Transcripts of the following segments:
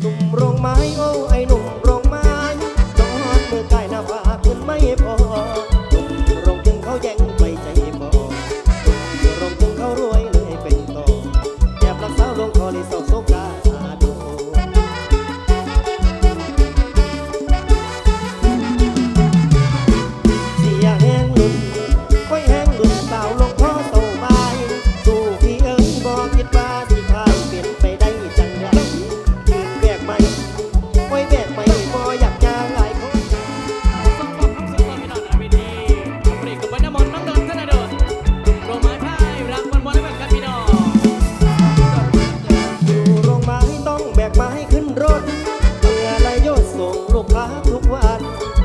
หนุ่มโรงไม้โอ้ไอ้หนุ่ม ทุกวัน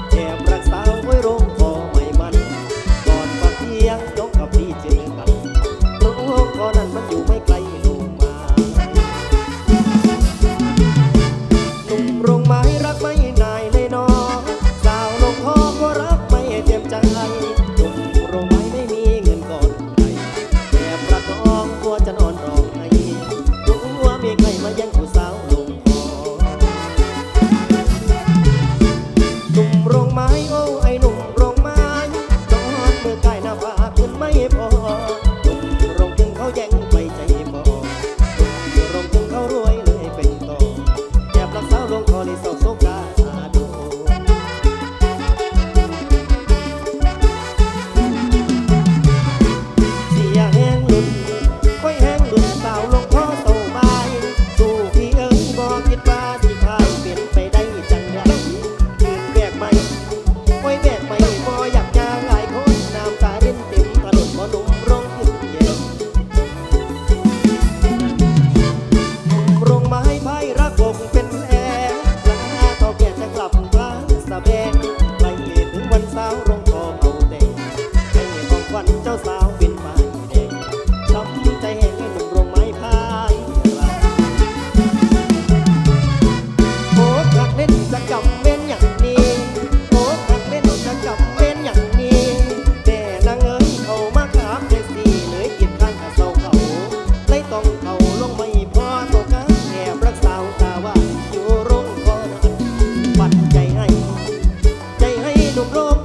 วันเจ้าสาวเป็นฝ่ายแดงช้ำใจแห้งให้หนุ่มโรงไม้พายโอ้กักเล่นจะกำเป็นอย่างนี้โอ้กักเล่นจะกำเป็นอย่างนี้แต่นางเอ้ยเขามาขามใจสีเลยกินข้างกับเสาเขาไลยต้องเขาลงไม่พอตัวกังแอบรักสาวตาว่าอยู่โรงพอบัดใจให้ ใจให้หนุ่มโรง